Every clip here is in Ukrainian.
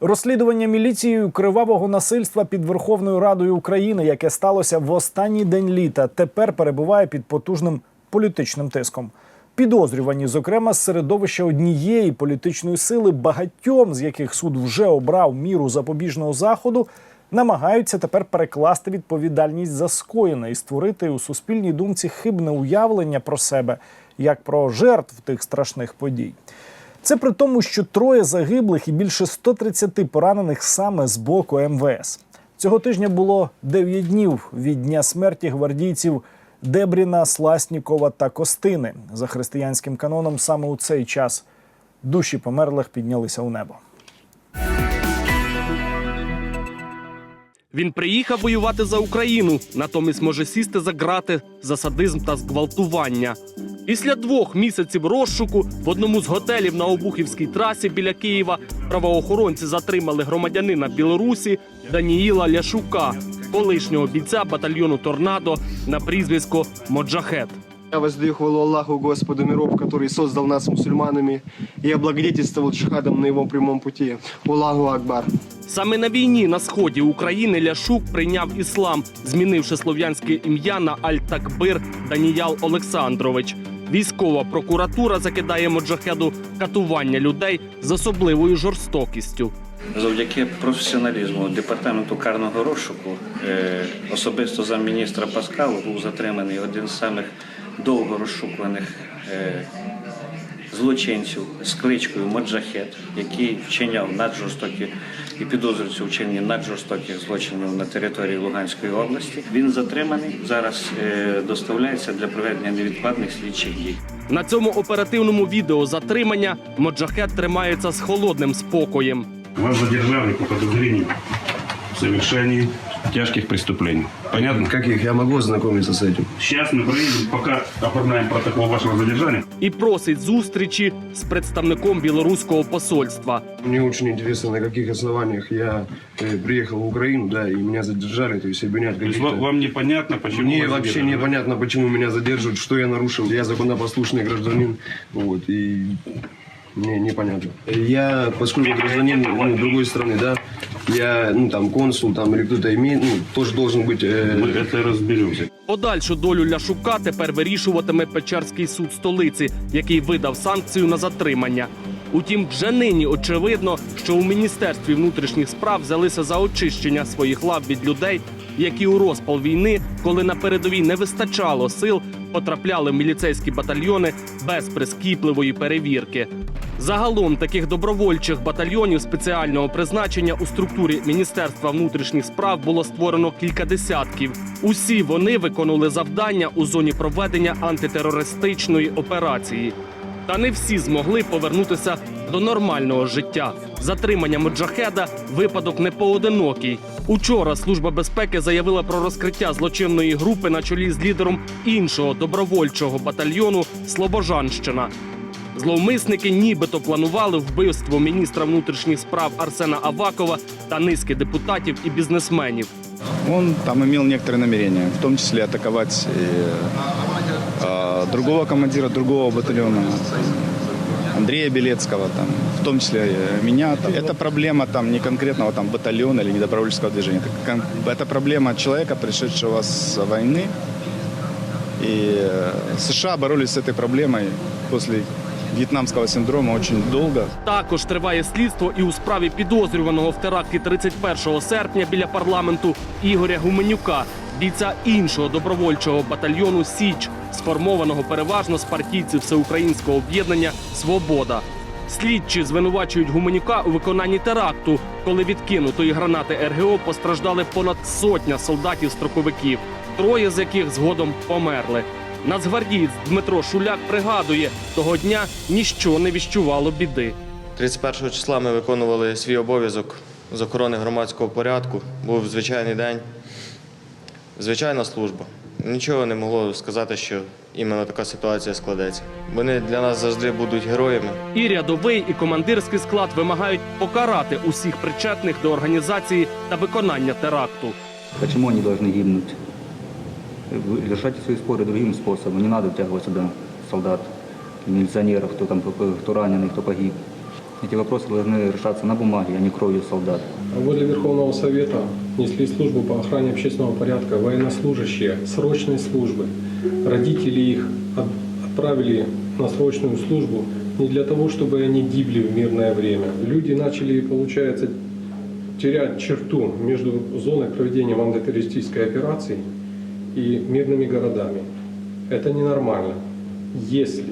Розслідування міліцією кривавого насильства під Верховною Радою України, яке сталося в останній день літа, тепер перебуває під потужним політичним тиском. Підозрювані, зокрема, з середовища однієї політичної сили, багатьом з яких суд вже обрав міру запобіжного заходу, намагаються тепер перекласти відповідальність за скоєне і створити у суспільній думці хибне уявлення про себе як про жертв тих страшних подій. Це при тому, що троє загиблих і більше 130 поранених саме з боку МВС. Цього тижня було 9 днів від дня смерті гвардійців Дебріна, Сласнікова та Костини. За християнським каноном саме у цей час душі померлих піднялися у небо. Він приїхав воювати за Україну, натомість може сісти за грати за садизм та зґвалтування. Після двох місяців розшуку в одному з готелів на Обухівській трасі біля Києва правоохоронці затримали громадянина Білорусі Даніїла Ляшука, колишнього бійця батальйону Торнадо на прізвисько Моджахет. Я воздаю хвалу Аллаху, Господу миров, который создал нас мусульманами и облагодетельствовал джихадом на его прямом пути. Аллаху Акбар. Саме на війні на сході України Ляшук прийняв іслам, змінивши слов'янське ім'я на Аль-Такбир Даніял Олександрович. Військова прокуратура закидає моджахеду катування людей з особливою жорстокістю. Завдяки професіоналізму департаменту карного розшуку е, особисто замміністра Паскалу був затриманий один з самих довго розшукуваних е, злочинців з кличкою Моджахет, який вчиняв наджорстокі і підозрюється у вчиненні наджорстоких злочинів на території Луганської області. Він затриманий зараз е, доставляється для проведення невідкладних слідчих дій. На цьому оперативному відео затримання Моджахет тримається з холодним спокоєм. Вас задержали по подозрінню в совершении тяжких преступлений. Понятно? Каких? Я могу ознакомиться с этим? Сейчас мы проедем, пока оформляем протокол вашего задержания. і просить зустрічі з представником білоруського посольства. Мне очень интересно, на каких основаниях я э, приехал в Украину, да, и меня задержали, то есть обвинять То есть каких-то... ва- вам непонятно, почему Мне вас вообще задержали, да? непонятно, почему меня задерживают, что я нарушил. Я законопослушный гражданин, вот, и мне непонятно. Я, поскольку гражданин ну, другой страны, да, я, ну, там, консул, там, или кто-то имеет, ну, тоже должен быть... э, Мы это разберемся. Подальшу долю Ляшука тепер вирішуватиме Печерський суд столиці, який видав санкцію на затримання. Утім, вже нині очевидно, що у міністерстві внутрішніх справ взялися за очищення своїх лав від людей, які у розпал війни, коли на передовій не вистачало сил, потрапляли в міліцейські батальйони без прискіпливої перевірки. Загалом таких добровольчих батальйонів спеціального призначення у структурі Міністерства внутрішніх справ було створено кілька десятків. Усі вони виконували завдання у зоні проведення антитерористичної операції. Та не всі змогли повернутися до нормального життя. Затримання Моджахеда випадок не поодинокий. Учора служба безпеки заявила про розкриття злочинної групи на чолі з лідером іншого добровольчого батальйону Слобожанщина. Зловмисники нібито планували вбивство міністра внутрішніх справ Арсена Авакова та низки депутатів і бізнесменів. Он там имел некоторые намерения, в том числе атаковать и, э, другого командира другого батальона, Андрея Белецкого, там, в том числе э, меня. Там. Это проблема там, не конкретного там, батальона или недобровольческого движения. Это, кон- это проблема человека, пришедшего с войны. И э, США боролись с этой проблемой после вьетнамского синдрома очень долго. Також триває слідство і у справі підозрюваного в теракті 31 серпня біля парламенту Ігоря Гуменюка, бійця іншого добровольчого батальйону Січ, сформованого переважно з партійців всеукраїнського об'єднання Свобода. Слідчі звинувачують Гуменюка у виконанні теракту, коли від кинутої гранати РГО постраждали понад сотня солдатів-строковиків, троє з яких згодом померли. Нацгвардієць Дмитро Шуляк пригадує, того дня ніщо не віщувало біди. 31 числа ми виконували свій обов'язок з охорони громадського порядку. Був звичайний день, звичайна служба. Нічого не могло сказати, що іменно така ситуація складеться. Вони для нас завжди будуть героями. І рядовий, і командирський склад вимагають покарати усіх причетних до організації та виконання теракту. Почему они должны гибнуть? Решайте свои споры другим способом. Не надо втягивать сюда солдат, милиционеров, кто там кто раненый, кто погиб. Эти вопросы должны решаться на бумаге, а не кровью солдат. Возле Верховного Совета несли службу по охране общественного порядка военнослужащие срочной службы. Родители их от- отправили на срочную службу не для того, чтобы они гибли в мирное время. Люди начали, получается, терять черту между зоной проведения антитеррористической операции и мирными городами. Это ненормально. Если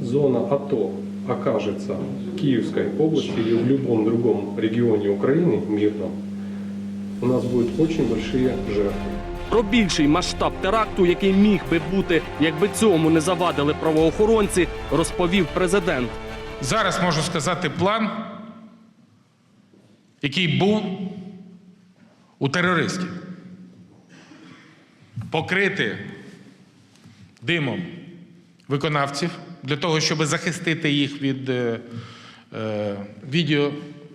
зона АТО окажется в Киевской области или в любом другом регионе Украины мирном, у нас будут очень большие жертвы. Про більший масштаб теракту, який міг би бути, якби цьому не завадили правоохоронці, розповів президент. Зараз можу сказати план, який був у терористів. Покрити димом виконавців для того, щоб захистити їх від е, е, відео,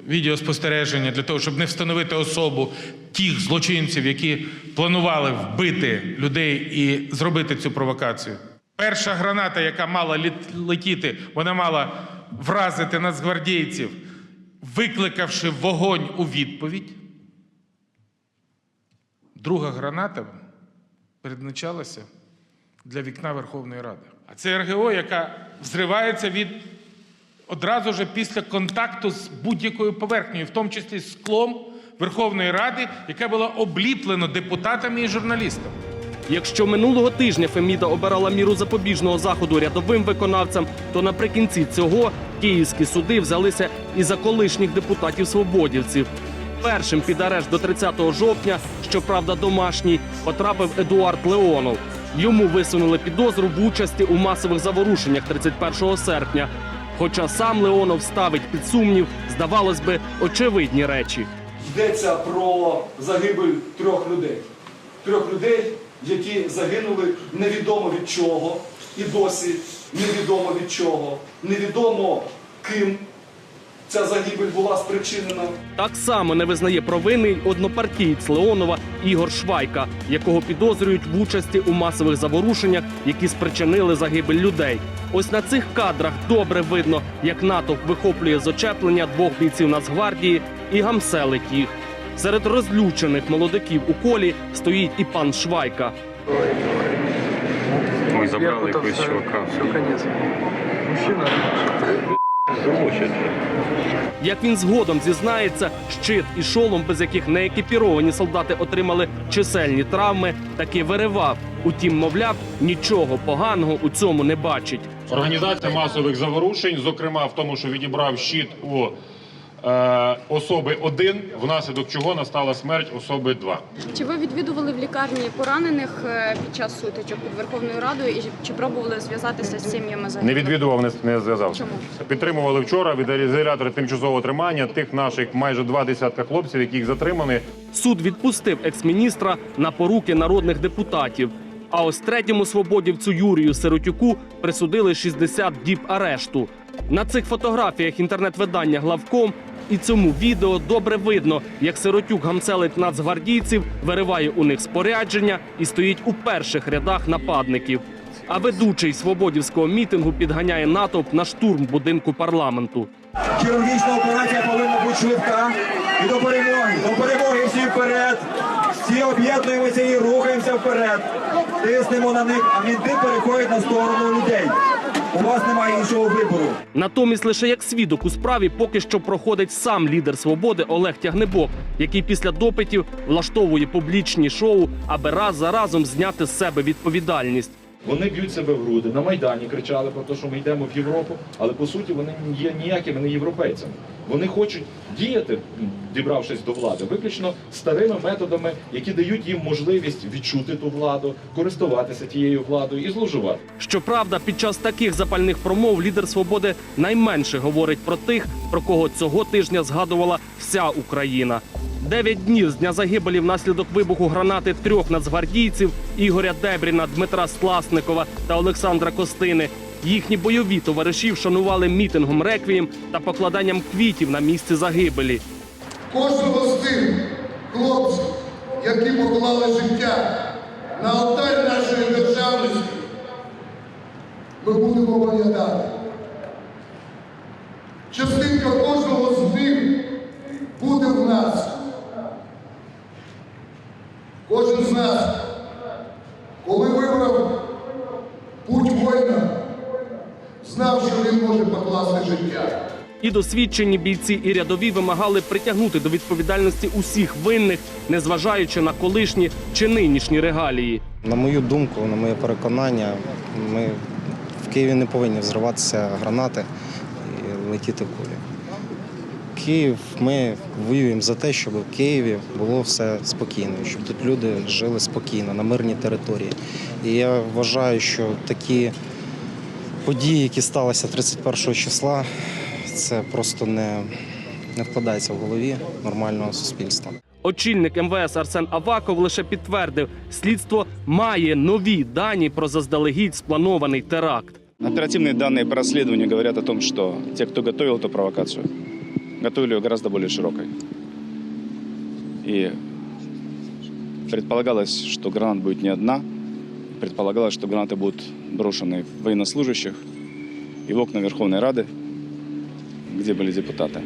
відеоспостереження, для того, щоб не встановити особу тих злочинців, які планували вбити людей і зробити цю провокацію. Перша граната, яка мала летіти, вона мала вразити нацгвардійців, викликавши вогонь у відповідь. Друга граната передначалася для вікна Верховної Ради. А це РГО, яка взривається від одразу ж після контакту з будь-якою поверхнею, в тому числі з склом Верховної Ради, яке було обліплено депутатами і журналістами. Якщо минулого тижня Феміда обирала міру запобіжного заходу рядовим виконавцям, то наприкінці цього київські суди взялися і за колишніх депутатів-свободівців. Першим під арешт до 30 жовтня, щоправда, домашній, потрапив Едуард Леонов. Йому висунули підозру в участі у масових заворушеннях 31 серпня. Хоча сам Леонов ставить під сумнів, здавалось би, очевидні речі. йдеться про загибель трьох людей. Трьох людей, які загинули невідомо від чого, і досі невідомо від чого, невідомо ким ця загибель була спричинена. Так само не визнає провини й однопартієць Леонова Ігор Швайка, якого підозрюють в участі у масових заворушеннях, які спричинили загибель людей. Ось на цих кадрах добре видно, як натовп вихоплює з очеплення двох бійців Нацгвардії і гамселить їх. Серед розлючених молодиків у колі стоїть і пан Швайка. Ми забрали якогось чувака. Як він згодом зізнається, щит і шолом, без яких неекіпіровані солдати отримали чисельні травми, таки виривав. Утім, мовляв, нічого поганого у цьому не бачить. Організація масових заворушень, зокрема в тому, що відібрав щит у особи 1, внаслідок чого настала смерть особи 2. Чи ви відвідували в лікарні поранених е, під час сутичок під Верховною Радою і чи пробували зв'язатися з сім'ями загиблих? Не відвідував, не, не зв'язався. Чому? Підтримували вчора від ізолятора тимчасового тримання тих наших майже два десятка хлопців, яких затримані. Суд відпустив екс-міністра на поруки народних депутатів. А ось третьому свободівцю Юрію Сиротюку присудили 60 діб арешту. На цих фотографіях інтернет-видання главком і цьому відео добре видно, як Сиротюк гамселить нацгвардійців, вириває у них спорядження і стоїть у перших рядах нападників. А ведучий свободівського мітингу підганяє натовп на штурм будинку парламенту. Хірургічна операція повинна бути швидка і до перемоги. До перемоги всі вперед. Всі об'єднуємося і рухаємося вперед. Тиснемо на них, а мінти переходять на сторону людей. У вас немає іншого вибору. Натомість лише як свідок у справі поки що проходить сам лідер свободи Олег Тягнебок, який після допитів влаштовує публічні шоу, аби раз за разом зняти з себе відповідальність. Вони б'ють себе в груди. На Майдані кричали про те, що ми йдемо в Європу, але по суті вони є ніякими не європейцями. Вони хочуть діяти, дібравшись до влади, виключно старими методами, які дають їм можливість відчути ту владу, користуватися тією владою і зловживати. Щоправда, під час таких запальних промов лідер свободи найменше говорить про тих, про кого цього тижня згадувала вся Україна. Дев'ять днів з дня загибелі внаслідок вибуху гранати трьох нацгвардійців Ігоря Дебріна, Дмитра Стласникова та Олександра Костини. Їхні бойові товариші вшанували мітингом реквієм та покладанням квітів на місце загибелі. Кожного з тих хлопців, які поклали життя на алтарь нашої державності, ми будемо пам'ятати. Частинка кожного з них буде в нас. Кожен з нас, коли вибрав путь воїна, знав, що він може покласти життя. І досвідчені бійці і рядові вимагали притягнути до відповідальності усіх винних, незважаючи на колишні чи нинішні регалії. На мою думку, на моє переконання, ми в Києві не повинні взриватися гранати і летіти кулі. Київ, ми воюємо за те, щоб в Києві було все спокійно, щоб тут люди жили спокійно на мирній території. І я вважаю, що такі події, які сталися 31 числа, це просто не, не вкладається в голові нормального суспільства. Очільник МВС Арсен Аваков лише підтвердив, слідство має нові дані про заздалегідь спланований теракт. Оперативные данные по расследованию говорят о том, что те, кто готовил эту провокацию, готовили ее гораздо более широкой. И предполагалось, что гранат будет не одна, предполагалось, что гранаты будут брошены в военнослужащих и в окна Верховной Рады, где были депутаты.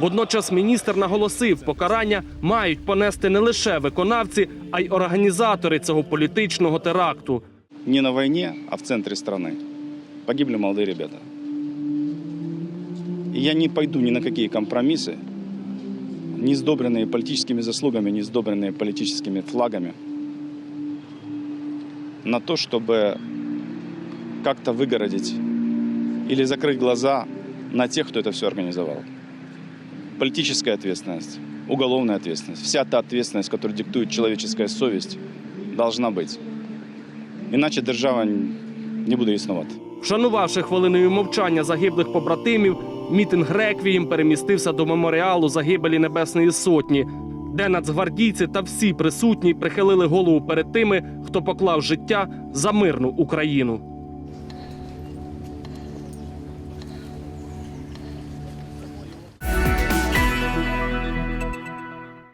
Водночас міністр наголосив, покарання мають понести не лише виконавці, а й організатори цього політичного теракту. Не на войне, а в центре страны погибли молодые ребята. И я не пойду ни на какие компромиссы, не сдобренные политическими заслугами, не сдобренные политическими флагами, на то, чтобы как-то выгородить или закрыть глаза на тех, кто это все организовал. Политическая ответственность, уголовная ответственность, вся та ответственность, которую диктует человеческая совесть, должна быть. Іначе держава не буде існувати. Вшанувавши хвилиною мовчання загиблих побратимів, мітинг реквієм перемістився до меморіалу загибелі Небесної Сотні, де нацгвардійці та всі присутні прихилили голову перед тими, хто поклав життя за мирну Україну.